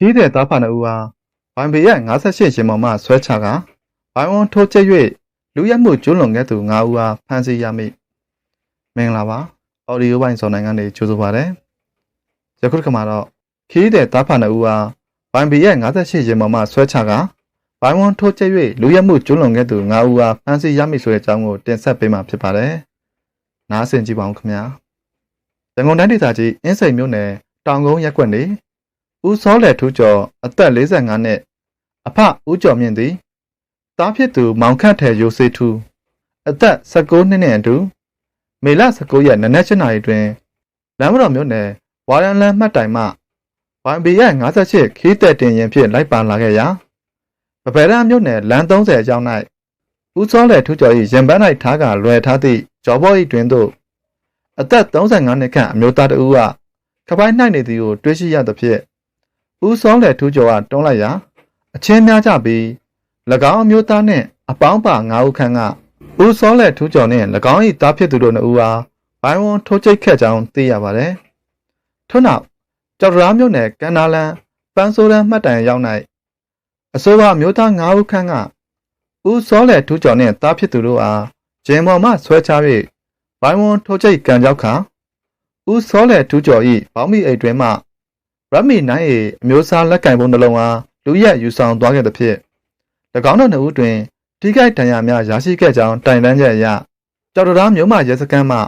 ကြီးတဲ့သားဖာနှစ်ဦးဟာဘိုင်ဘေရဲ့58ရှင်မောင်မှဆွဲချကဘိုင်ဝန်ထိုးချက်၍လူရက်မှုကျွလွန်ခဲ့သူ9ဦးဟာဖမ်းဆီးရမိမင်္ဂလာပါအော်ဒီယိုဘိုင်စော်နိုင်ငံနေကြိုဆိုပါရစေယခုတစ်ခါမှာတော့ခီးတဲ့သားဖာနှစ်ဦးဟာဘိုင်ဘေရဲ့58ရှင်မောင်မှဆွဲချကဘိုင်ဝန်ထိုးချက်၍လူရက်မှုကျွလွန်ခဲ့သူ9ဦးဟာဖမ်းဆီးရမိဆိုတဲ့အကြောင်းကိုတင်ဆက်ပေးမှာဖြစ်ပါတယ်နားဆင်ကြည့်ပါဦးခင်ဗျာရန်ကုန်တိုင်းဒေသကြီးအင်းစိန်မြို့နယ်တောင်ကုန်းရက်ကွက်နေ ဦးစောလယ်ထူးကျော်အသက်45နှစ်အဖဦးကျော်မြင့်သည်တားဖြစ်သူမောင်ခန့်ထဲရိုစေးထူးအသက်19နှစ်နဲ့အတူမေလ19ရက်နနက်7နာရီတွင်လမ်းမတော်မြို့နယ်ဝါရန်လန်းမှတ်တိုင်မှဝိုင်ဘီရဲ့58ခီးတက်တင်ရင်ဖြင့်လိုက်ပါလာခဲ့ရာပပယ်ရမြို့နယ်လမ်း30အကြောင်း၌ဦးစောလယ်ထူးကျော်၏ရင်ပန်း၌ထားကလွယ်ထားသည့်ဂျော်ဘော်၏တွင်သို့အသက်35နှစ်ခန့်အမျိုးသားတဦးကကပိုင်း၌နေသည်ကိုတွေးရှိရသဖြင့် ဦးစောလယ်ထူးကျော်ကတွန်းလိုက်ရာအချင်းများကြပြီး၎င်းအမျိုးသားနှင့်အပေါင်းပါ9ဦးခန့်ကဦးစောလယ်ထူးကျော်နှင့်၎င်း၏သားဖြစ်သူတို့နှစ်ဦးအားဘိုင်းဝန်းထိုးချိတ်ခဲ့ကြောင်းသိရပါတယ်။ထို့နောက်ကြောက်တရားမြို့နယ်ကန်နာလန်ပန်းဆိုးရန်မှတ်တိုင်ရောက်၌အဆိုပါမျိုးသား9ဦးခန့်ကဦးစောလယ်ထူးကျော်နှင့်သားဖြစ်သူတို့အားဂျင်မော်မှဆွဲချ၍ဘိုင်းဝန်းထိုးချိတ်ကန်ကြောက်ခါဦးစောလယ်ထူးကျော်၏ဘောင်းမီအိတ်တွင်မှ ရမီနိုင်၏အမျိုးအစားလက်ကင်ပုံနှလုံးအားလူရက်ယူဆောင်သွားခဲ့သဖြင့်၎င်းတို့နှစ်ဦးတွင်ထိခိုက်ဒဏ်ရာများရရှိခဲ့ကြောင်းတိုင်တန်းချက်အရကြောက်တော်မြို့မှရဲစခန်းမှ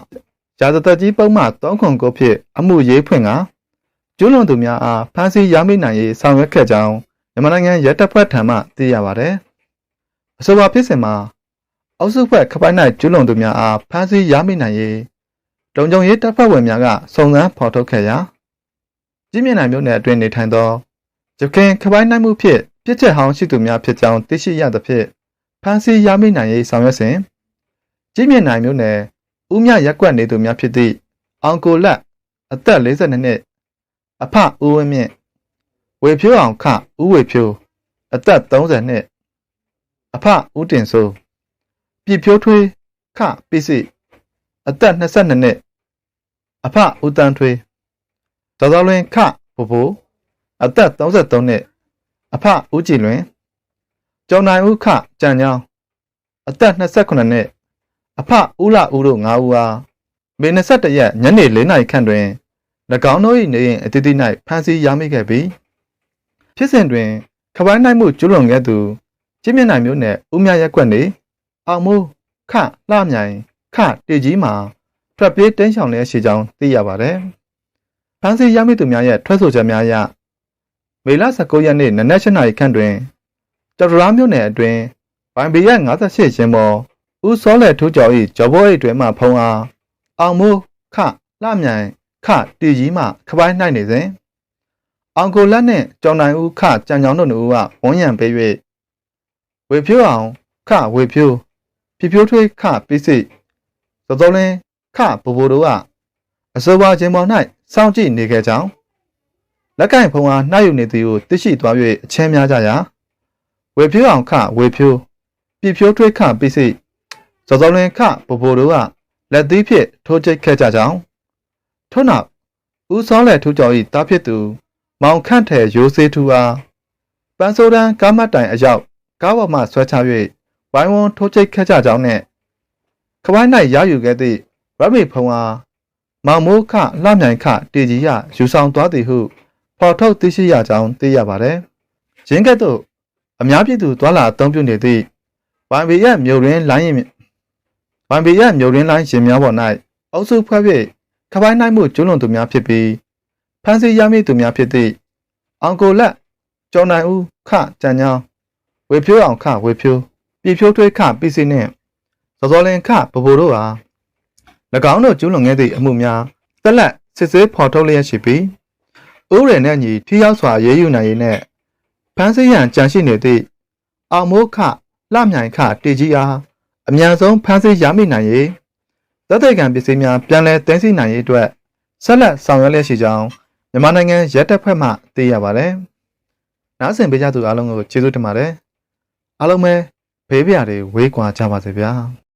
ရာဇသက်ကြီးပုံမှ309ဖြင့်အမှုရေးဖွင့်ကကျွလွန်သူများအားဖမ်းဆီးရမိနိုင်ရေးဆောင်ရွက်ခဲ့ကြောင်းမြန်မာနိုင်ငံရဲတပ်ဖွဲ့ထံမှသိရပါသည်အဆိုပါဖြစ်စဉ်မှာအောက်စုဖွဲ့ခပိုင်း၌ကျွလွန်သူများအားဖမ်းဆီးရမိနိုင်ရေးလုံခြုံရေးတပ်ဖွဲ့ဝင်များကစုံစမ်းဖော်ထုတ်ခဲ့ရာ ကြီးမြင့်နိုင်မြို့နယ်အတွင်းနေထိုင်သောရခိုင်ခပိုင်းနိုင်မှုဖြင့်ပြစ်ချက်ဟောင်းရှိသူများဖြစ်ကြောင်းသိရှိရသဖြင့်ဖမ်းဆီးရမိနိုင်ရေးဆောင်ရွက်စဉ်ကြီးမြင့်နိုင်မြို့နယ်ဦးမြရက်ကွက်နေသူများဖြစ်သည့်အောင်ကိုလက်အသက်42နှစ်အဖဦးဝင်းမြင့်ဝေဖြိုးအောင်ခဦးဝေဖြိုးအသက်30နှစ်အဖဦးတင်စိုးပြစ်ဖြိုးထွေးခပိစိအသက်22နှစ်အဖဦးတန်းထွေး ဒေါ်တော်လွင်ခဘိုဘိုအသက်33နှစ်အဖဦးကြည်လွင်ကျော်နိုင်ဦးခကြံချောင်းအသက်28နှစ်အဖဦးလာဦးတို့9ဦးအားမေ21ရက်ညနေ4နာရီခန့်တွင်၎င်းတို့၏နေအိမ်အသီးသီး၌ဖမ်းဆီးရမိခဲ့ပြီးဖြစ်စဉ်တွင်ခပိုင်းနိုင်မှုကျွလွန်ခဲ့သူကျင်းမြနိုင်မျိုးနယ်ဦးမြရက်ကွက်နေအောင်မိုးခလှမြိုင်ခတေကြီးမှာထွက်ပြေးတင်းရှောင်လျက်ရှိကြောင်းသိရပါသည် ဖမ်းဆီးရမိသူများရဲ့ထွက်ဆိုချက်များအရမေလ19ရက်နေ့နနက်၈နာရီခန့်တွင်ကြော်တရာမြို့နယ်အတွင်းဘိုင်ဘီရဲ့58ရင်ပေါ်ဦးစောလယ်ထူးကျော်၏ဂျော်ဘောအိတ်တွင်မှဖုံးအားအောင်မိုးခလှမြိုင်ခတီကြီးမှခပိုင်း၌နေစဉ်အောင်ကိုလက်နှင့်ကျော်နိုင်ဦးခကြံကြောင်တို့နှစ်ဦးကဝန်းရံပေး၍ဝေဖြိုးအောင်ခဝေဖြိုးပြပြိုးထွေးခပိစိသောတော်လင်းခဘူဘူတို့ကအဆိုပါခြင်းပေါ်၌ စောင့်ကြည့်နေခဲ့ကြောင်းလက်ကင်ဖုံအားနှားယူနေသည်ကိုသိရှိသွား၍အချင်းများကြရာဝေဖြိုးအောင်ခဝေဖြိုးပြဖြိုးထွေးခပိစိစောစောလင်းခဘူဘူတို့ကလက်သီးဖြင့်ထိုးချိတ်ခဲ့ကြကြောင်းထို့နောက်ဦးစောလယ်ထူးကျော်၏တားဖြစ်သူ မောင်ခန့်ထဲရိုးစေးထူအားပန်းစိုးတန်းကားမတ်တိုင်အရောက်ကားပေါ်မှဆွဲချ၍ဝိုင်းဝန်းထိုးချိတ်ခဲ့ကြကြောင်းနှင့်ခပိုင်း၌ရယူခဲ့သည့်ရမေဖုံအား မောင်မိုးခလှမြိုင်ခတေကြီးရယူဆောင်သွားသည်ဟုဖော်ထုတ်သိရှိရကြောင်းသိရပါတယ်။ရင်းကဲ့သို့အများပြည်သူသွာလာအသုံးပြုနေသည့်ဝိုင်ဘီရဲ့မြို့ရင်းလိုင်းရင်ဝိုင်ဘီရဲ့မြို့ရင်းလိုင်းရင်များပေါ်၌အုပ်စုဖွဲ့၍ခပိုင်းနိုင်မှုကျွလွန်သူများဖြစ်ပြီးဖမ်းဆီးရမိသူများဖြစ်သည့်အောင်ကိုလက်ကျော်နိုင်ဦးခကြံညောင်းဝေဖြိုးအောင်ခဝေဖြိုးပြည်ဖြိုးထွေးခပီစီနှင့်စောစောလင်ခပပိုတို့အား၎ င်းတို့ကျူးလွန်ခဲ့သည့်အမှုများသက်လက်စစ်ဆေးဖော်ထုတ်လျက်ရှိပြီးဥပဒေနဲ့ညီထိရောက်စွာရေးယူနိုင်ရေးနဲ့ဖမ်းဆီးရန်ကြံရှိနေသည့်အောင်မိုးခလှမြိုင်ခတေကြီးအားအမြန်ဆုံးဖမ်းဆီးရမိနိုင်ရေးသက်သေခံပစ္စည်းများပြန်လည်သိမ်းဆည်းနိုင်ရေးအတွက်ဆက်လက်ဆောင်ရွက်လျက်ရှိကြောင်းမြန်မာနိုင်ငံရဲတပ်ဖွဲ့မှသိရပါတယ်။နားဆင်ပေးကြသူအားလုံးကိုကျေးဇူးတင်ပါတယ်။အားလုံးပဲဘေးပြာတွေဝေးကွာကြပါစေဗျာ။